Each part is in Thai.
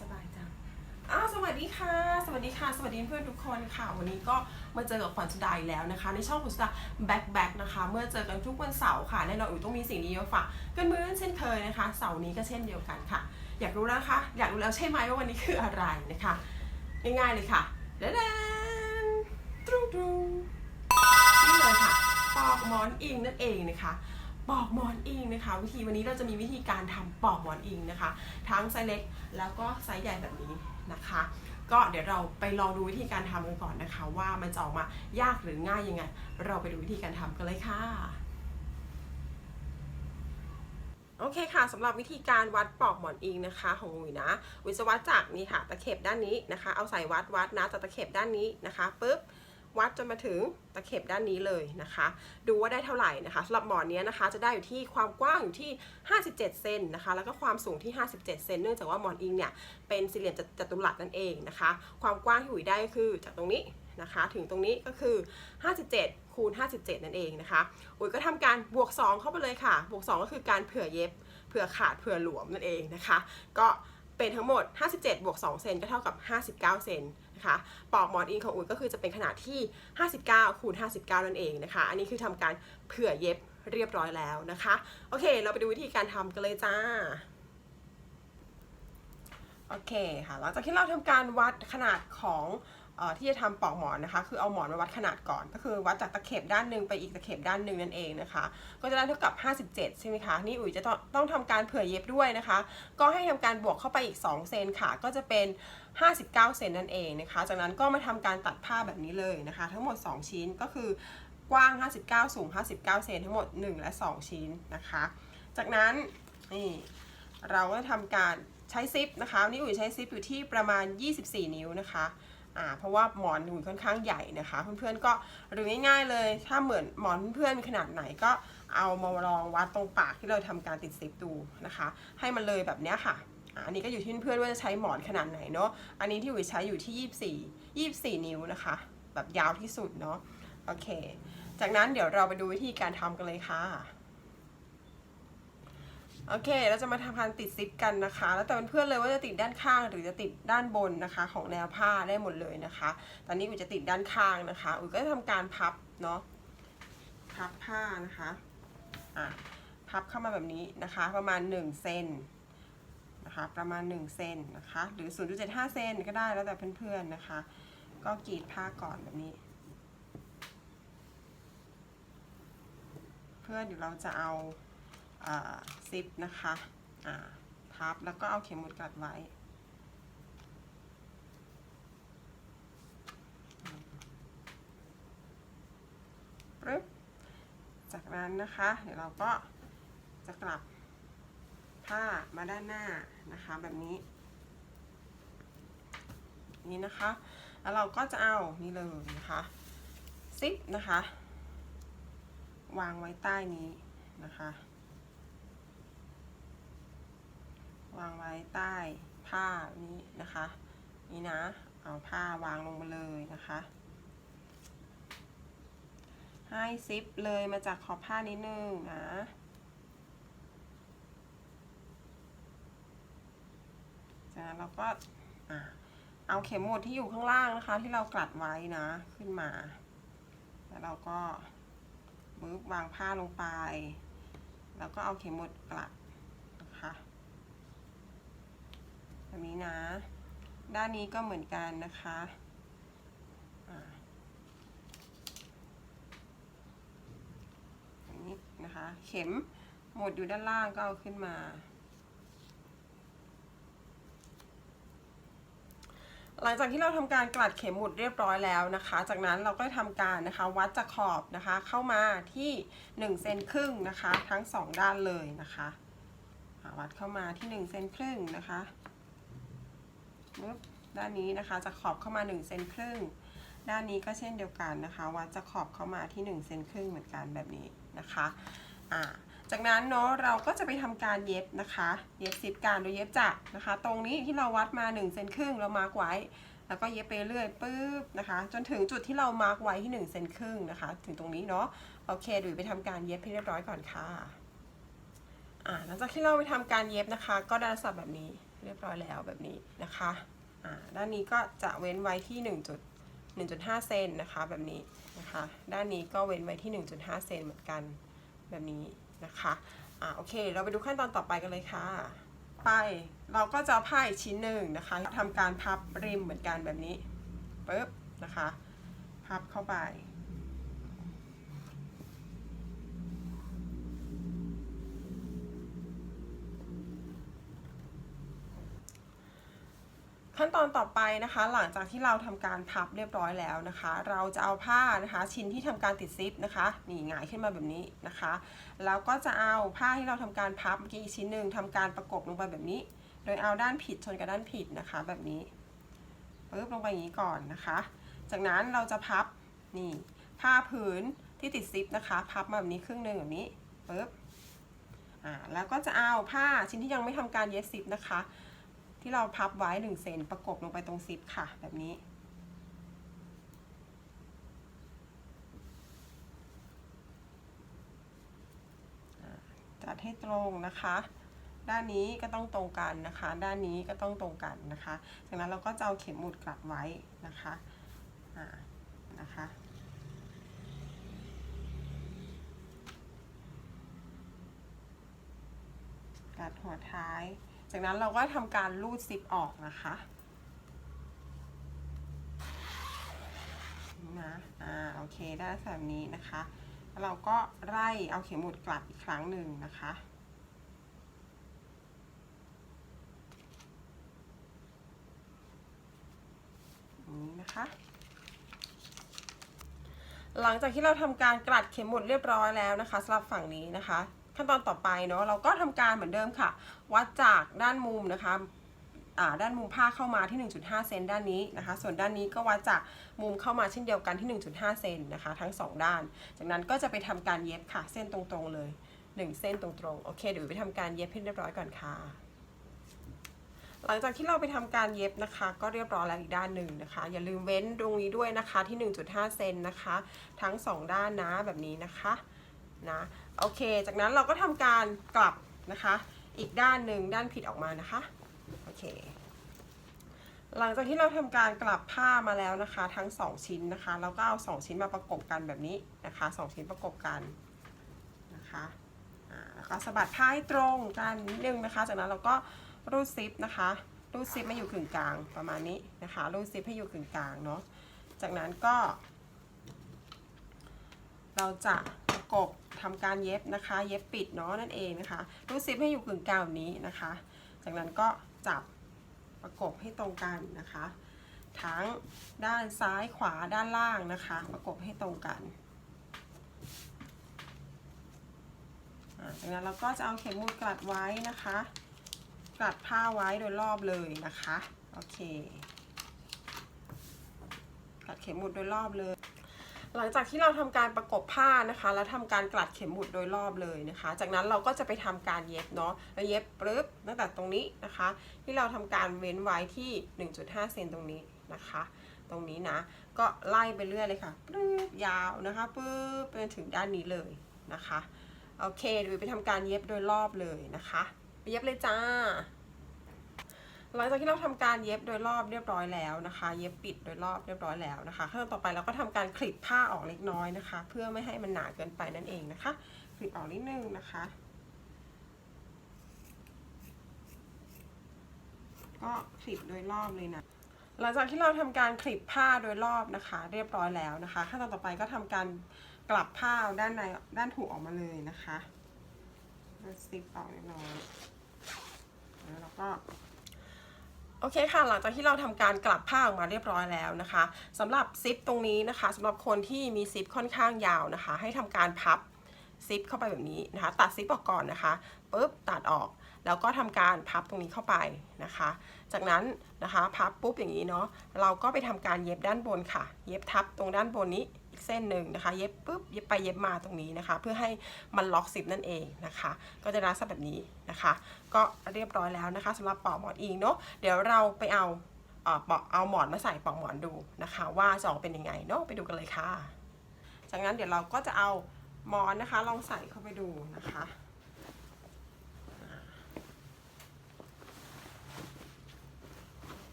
สบายจังอ้าวสวัสดีค่ะ สวัสดีค่ะ สวัสดีเพื่อนทุกคนค่ะ วันนี้ก็มาเจอกับขวัญสุดาอีกแล้วนะคะ ในช่องขวัญสุดาแบ็คแบ็คนะคะ เมื่อเจอกันทุกวันเสาร์ค่ะแน่นอนอยู่ต้องมีสิ่งดีมาฝากกันเหมือนเช่นเคยนะคะ เสาร์นี้ก็เช่นเดียวกันค่ะ อยากรู้แล้วนะคะ อยากรู้แล้วใช่ไหมว่าวันนี้คืออะไรนะคะ ง่ายๆเลยค่ะเดน ตรูตรูนี่เลยค่ะ ปอกหมอนอิงนั่นเองนะคะปอกหมอนอิงนะคะ วิธีวันนี้เราจะมีวิธีการทำปอกหมอนอิงนะคะ ทั้งไซส์เล็กแล้วก็ไซส์ใหญ่แบบนี้นะคะ ก็เดี๋ยวเราไปลองดูวิธีการทำกันก่อนนะคะ ว่ามันจะออกมายากหรือง่ายยังไง เราไปดูวิธีการทำกันเลยค่ะโอเคค่ะสำหรับวิธีการวัดปอกหมอนอิงนะคะ ของอุ๋ยนะอุ๋ยจะวัดจากนี่ค่ะตะเข็บด้านนี้นะคะ เอาสายวัดวัดนะจากตะเข็บด้านนี้นะคะปุ๊บ วัดจนมาถึงตะเข็บด้านนี้เลยนะคะ ดูว่าได้เท่าไหร่นะคะสำหรับหมอนนี้นะคะจะได้อยู่ที่ความกว้างอยู่ที่ 57 เซนนะคะ แล้วก็ความสูงที่ 57 เซนเนื่องจากว่าหมอนอิงเนี่ยเป็นสี่เหลี่ยมจัตุรัสนั่นเองนะคะ ความกว้างที่อุ๋ยได้ก็คือจากตรงนี้นะคะถึงตรงนี้ก็คือ 57 คูณ 57 นั่นเองนะคะ อุ๋ยก็ทำการบวก 2 เข้าไปเลยค่ะ บวก 2 ก็คือการเผื่อเย็บ เผื่อขาด เผื่อหลวมนั่นเองนะคะ ก็ เป็นทั้งหมด 57บวก2เซนก็เท่ากับ 59 เซนนะคะปอกหมอนอินของอุ๋ยก็คือจะเป็นขนาดที่ 59คูณ59 นั่นเองนะคะ อันนี้คือทำการเผื่อเย็บเรียบร้อยแล้วนะคะ โอเค เราไปดูวิธีการทำกันเลยจ้าโอเคค่ะหลังจากที่เราทำการวัดขนาดของ ที่จะทำปอกหมอนนะคะ คือเอาหมอนมาวัดขนาดก่อน ก็คือวัดจากตะเข็บด้านหนึ่งไปอีกตะเข็บด้านหนึ่งนั่นเองนะคะ ก็จะได้เท่ากับ 57 ใช่ไหมคะ นี่อุ๋ยจะต้องต้องทำการเผื่อเย็บด้วยนะคะ ก็ให้ทำการบวกเข้าไปอีก 2 เซนค่ะ ก็จะเป็น 59 เซนนั่นเองนะคะ จากนั้นก็มาทำการตัดผ้าแบบนี้เลยนะคะ ทั้งหมด 2 ชิ้นก็คือกว้าง 59 สูง 59 เซนทั้งหมด 1 และ 2 ชิ้นนะคะ จากนั้นนี่เราก็ทำการใช้ซิปนะคะนี่อุ๋ยใช้ซิปอยู่ที่ประมาณ 24 นิ้วนะคะ อ่าเพราะว่าหมอนอุ๋ยค่อนข้างใหญ่นะคะ เพื่อนๆก็หรือง่ายๆเลย ถ้าเหมือนหมอนเพื่อนๆมีขนาดไหนก็เอามาลองวัดตรงปากที่เราทำการติดซิปดูนะคะ ให้มันเลยแบบเนี้ยค่ะอันนี้ก็อยู่ที่เพื่อนว่าจะใช้หมอนขนาดไหนเนาะอันนี้ที่อุ๋ยใช้อยู่ที่ 24 24 นิ้วนะคะ แบบยาวที่สุดเนาะโอเค จากนั้นเดี๋ยวเราไปดูวิธีการทำกันเลยค่ะ โอเค เราจะมาทำการติดซิปกันนะคะ แล้วแต่เพื่อนเลยว่าจะติดด้านข้างหรือจะติดด้านบนนะคะ ของแนวผ้าได้หมดเลยนะคะ ตอนนี้อุ๋ยจะติดด้านข้างนะคะ อุ๋ยก็จะทำการพับเนาะ พับผ้านะคะ อะ พับเข้ามาแบบนี้นะคะ ประมาณ1เซนนะคะ ประมาณ1เซนนะคะ หรือ 0.75เซนก็ได้แล้วแต่เพื่อนๆนะคะ ก็กรีดผ้าก่อนแบบนี้ เพื่อเดี๋ยวเราจะเอา ซิปนะคะอ่าพับแล้วก็เอาเข็มหมุดกัดไว้ ปึ๊บ จากนั้นนะคะ เดี๋ยวเราก็จะกลับผ้ามาด้านหน้านะคะแบบนี้ นี่นะคะ แล้วเราก็จะเอานี่เลยนะคะซิปนะคะ วางไว้ใต้นี้นะคะ วางไว้ใต้ผ้านี้นะคะ นี่นะ เอาผ้าวางลงมาเลยนะคะ ให้ซิปเลยมาจากขอบผ้านิดนึงนะจากนั้นเราก็เอาเข็มหมุดที่อยู่ข้างล่างนะคะ ที่เรากลัดไว้นะขึ้นมา แล้วเราก็บึ๊บวางผ้าลงไป แล้วก็เอาเข็มหมุดกลัดนะคะ แบบนี้นะ ด้านนี้ก็เหมือนกันนะคะแบบนี้นะคะ เข็มหมดอยู่ด้านล่างก็เอาขึ้นมาหลังจากที่เราทำการกลัดเข็มหมุดเรียบร้อยแล้วนะคะ จากนั้นเราก็ทำการนะคะวัดจากขอบนะคะเข้ามาที่1เซนครึ่งนะคะ ทั้ง 2 ด้านเลยนะคะวัดเข้ามาที่1เซนครึ่งนะคะ ด้านนี้นะคะจากขอบเข้ามา1เซนครึ่ง ด้านนี้ก็เช่นเดียวกันนะคะวัดจากขอบเข้ามาที่1เซนครึ่งเหมือนกันแบบนี้นะคะอ่าจากนั้นเนาะเราก็จะไปทำการเย็บนะคะ เย็บซิปการโดยเย็บจากนะคะ ตรงนี้ที่เราวัดมา1เซนครึ่งเรามาร์กไว้ แล้วก็เย็บไปเรื่อยปุ๊บนะคะ จนถึงจุดที่เรามาร์กไว้ที่1เซนครึ่งนะคะ ถึงตรงนี้เนาะโอเคดูไปทำการเย็บให้เรียบร้อยก่อนค่ะอ่าหลังจากที่เราไปทำการเย็บนะคะ ก็ได้ลักษณะแบบนี้ เรียบร้อยแล้วแบบนี้นะคะด้านนี้ก็จะเว้นไว้ที่ 1 1.5 เซนนะคะแบบนี้นะคะด้านนี้ก็เว้นไว้ที่ 1.5 เซนเหมือนกันแบบนี้นะคะอ่าโอเค เราไปดูขั้นตอนต่อไปกันเลยค่ะ ไปเราก็จะผ้าอีกชิ้นหนึ่งนะคะทำการพับริมเหมือนกันแบบนี้ปึ๊บนะคะ พับเข้าไป ขั้นตอนต่อไปนะคะ หลังจากที่เราทำการพับเรียบร้อยแล้วนะคะ เราจะเอาผ้านะคะชิ้นที่ทำการติดซิปนะคะนี่หงายขึ้นมาแบบนี้นะคะแล้วก็จะเอาผ้าที่เราทำการพับเมื่อกี้อีกชิ้นหนึ่งทำการประกบลงไปแบบนี้ โดยเอาด้านผิดชนกับด้านผิดนะคะ แบบนี้ปึ๊บลงไปอย่างนี้ก่อนนะคะ จากนั้นเราจะพับนี่ผ้าผืนที่ติดซิปนะคะ พับมาแบบนี้ครึ่งหนึ่งแบบนี้ปึ๊บอ่าแล้วก็จะเอาผ้าชิ้นที่ยังไม่ทำการเย็บซิปนะคะ ที่เราพับไว้1เซนประกบลงไปตรงซิปค่ะ แบบนี้ จัดให้ตรงนะคะ ด้านนี้ก็ต้องตรงกันนะคะ ด้านนี้ก็ต้องตรงกันนะคะจากนั้นเราก็จะเอาเข็มหมุดกลับไว้นะคะนะคะกัดหัวท้าย จากนั้นเราก็ทำการรูดซิปออกนะคะนะอ่าโอเคได้แบบนี้นะคะแล้วเราก็ไล่เอาเข็มหมุดกลับอีกครั้งหนึ่งนะคะ นี้นะคะ หลังจากที่เราทำการกลัดเข็มหมุดเรียบร้อยแล้วนะคะสำหรับฝั่งนี้นะคะ ขั้นตอนต่อไปเนาะเราก็ทำการเหมือนเดิมค่ะ วัดจากด้านมุมนะคะด้านมุมผ้าเข้ามาที่ 1.5 เซนด้านนี้นะคะ ส่วนด้านนี้ก็วัดจากมุมเข้ามาเช่นเดียวกันที่ 1.5 เซนนะคะ ทั้ง 2 ด้าน จากนั้นก็จะไปทำการเย็บค่ะ เส้นตรงๆเลย 1 เส้นตรงๆ โอเค เดี๋ยวไปทำการเย็บให้เรียบร้อยก่อนค่ะ หลังจากที่เราไปทำการเย็บนะคะ ก็เรียบร้อยแล้วอีกด้านหนึ่งนะคะ อย่าลืมเว้นตรงนี้ด้วยนะคะที่ 1.5 เซนนะคะ ทั้ง 2 ด้านนะแบบนี้นะคะ นะ โอเค จากนั้นเราก็ทำการกลับนะคะ อีกด้านหนึ่งด้านผิดออกมานะคะ โอเค หลังจากที่เราทำการกลับผ้ามาแล้วนะคะ ทั้ง 2 ชิ้นนะคะเราก็เอา 2 ชิ้นมาประกบกันแบบนี้นะคะ 2 ชิ้นประกบกันนะคะอ่าแล้วก็สะบัดผ้าให้ตรงกันนิดนึงนะคะ จากนั้นเราก็รูดซิปนะคะ รูดซิปมาอยู่กึ่งกลางประมาณนี้นะคะ รูดซิปให้อยู่กึ่งกลางเนาะ จากนั้นก็ เราจะ กบทำการเย็บนะคะ เย็บปิดเนาะนั่นเองนะคะรูดซิปให้อยู่กึ่งกลางนี้นะคะ จากนั้นก็จับประกบให้ตรงกันนะคะ ทั้งด้านซ้ายขวาด้านล่างนะคะ ประกบให้ตรงกันจากนั้นเราก็จะเอาเข็มหมุดกลัดไว้นะคะกลัดผ้าไว้โดยรอบเลยนะคะ โอเค กลัดเข็มหมุดโดยรอบเลย หลังจากที่เราทำการประกบผ้านะคะ แล้วทำการกลัดเข็มหมุดโดยรอบเลยนะคะ จากนั้นเราก็จะไปทำการเย็บเนาะแล้วเย็บปึ๊บตั้งแต่ตรงนี้นะคะ ที่เราทำการเว้นไว้ที่ 1.5 เซนตรงนี้นะคะ ตรงนี้นะ ก็ไล่ไปเรื่อยเลยค่ะปึ๊บยาวนะคะปึ๊บไปถึงด้านนี้เลยนะคะโอเคเดี๋ยวไปทำการเย็บโดยรอบเลยนะคะไปเย็บเลยจ้า หลังจากที่เราทำการเย็บโดยรอบเรียบร้อยแล้วนะคะ เย็บปิดโดยรอบเรียบร้อยแล้วนะคะขั้นตอนต่อไปเราก็ทำการคลิปผ้าออกเล็กน้อยนะคะ เพื่อไม่ให้มันหนาเกินไปนั่นเองนะคะ คลิปออกนิดนึงนะคะก็คลิปโดยรอบเลยนะ หลังจากที่เราทำการคลิปผ้าโดยรอบนะคะ เรียบร้อยแล้วนะคะขั้นตอนต่อไปก็ทำการกลับผ้าด้านในด้านถูกออกมาเลยนะคะแล้วซิปออกเรียบร้อยแล้วก็ โอเคค่ะ หลังจากที่เราทำการกลับผ้าออกมาเรียบร้อยแล้วนะคะสำหรับซิปตรงนี้นะคะสำหรับคนที่มีซิปค่อนข้างยาวนะคะ ให้ทำการพับซิปเข้าไปแบบนี้นะคะ ตัดซิปออกก่อนนะคะปุ๊บตัดออก แล้วก็ทำการพับตรงนี้เข้าไปนะคะ จากนั้นนะคะพับปุ๊บอย่างนี้เนาะเราก็ไปทำการเย็บด้านบนค่ะ เย็บทับตรงด้านบนนี้ เส้นหนึ่งนะคะ เย็บปุ๊บเย็บไปเย็บมาตรงนี้นะคะ เพื่อให้มันล็อกซิปนั่นเองนะคะ ก็จะได้ลักษณะแบบนี้นะคะ ก็เรียบร้อยแล้วนะคะสำหรับปอกหมอนอิงเนาะเดี๋ยวเราไปเอาเออปอกเอาหมอนมาใส่ปอกหมอนดูนะคะ ว่าจะออกเป็นยังไงเนาะไปดูกันเลยค่ะ จากนั้นเดี๋ยวเราก็จะเอาหมอนนะคะ ลองใส่เข้าไปดูนะคะ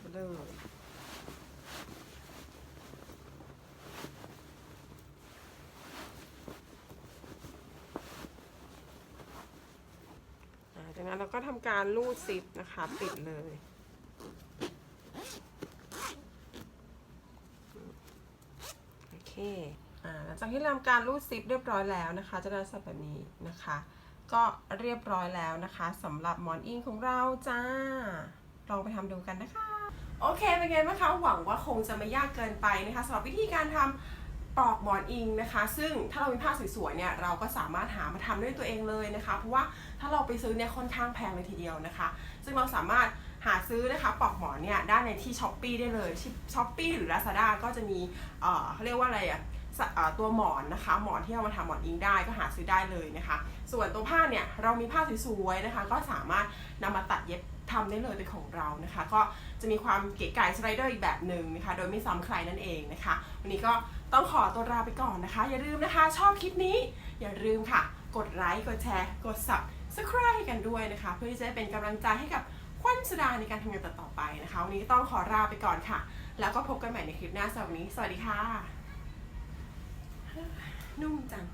ไปเลยอ่าจา ก็ทำการลูดซิปนะคะ ปิดเลย โอเค อ่า หลังจากที่ทำการรูดซิปเรียบร้อยแล้วนะคะ จะได้สับแบบนี้นะคะ ก็เรียบร้อยแล้วนะคะสำหรับหมอนอิงของเราจ้า ลองไปทำดูกันนะคะ โอเค เป็นไงบ้างคะ หวังว่าคงจะไม่ยากเกินไปนะคะสำหรับวิธีการทำ ปอกหมอนอิงนะคะ ซึ่งถ้าเรามีผ้าสวยๆเนี่ยเราก็สามารถหามาทำด้วยตัวเองเลยนะคะ เพราะว่าถ้าเราไปซื้อเนี่ยค่อนข้างแพงเลยทีเดียวนะคะ ซึ่งเราสามารถหาซื้อนะคะปอกหมอนเนี่ยได้ในที่ช้อปปีได้เลยช้อปปีหรือ Lazada ก็จะมีเอ่อเขาเรียกว่าอะไรอะสะตัวหมอนนะคะ หมอนที่เอามาทำหมอนอิงได้ก็หาซื้อได้เลยนะคะ ส่วนตัวผ้าเนี่ยเรามีผ้าสวยๆนะคะ ก็สามารถนำมาตัดเย็บทำได้เลยเป็นของเรานะคะ ก็จะมีความเก๋ไก๋สไลเดอร์อีกแบบหนึ่งนะคะ โดยไม่ซ้ำใครนั่นเองนะคะ วันนี้ก็ ต้องขอตัวลาไปก่อนนะคะ อย่าลืมนะคะ ชอบคลิปนี้ อย่าลืมค่ะ กดไลค์กดแชร์กด subscribe กันด้วยนะคะ เพื่อที่จะเป็นกำลังใจให้กับควันสุดาในการทำงานต่อไปนะคะ วันนี้ต้องขอลาไปก่อนค่ะ แล้วก็พบกันใหม่ในคลิปหน้าสำหรับวันนี้ สวัสดีค่ะ นุ่มจัง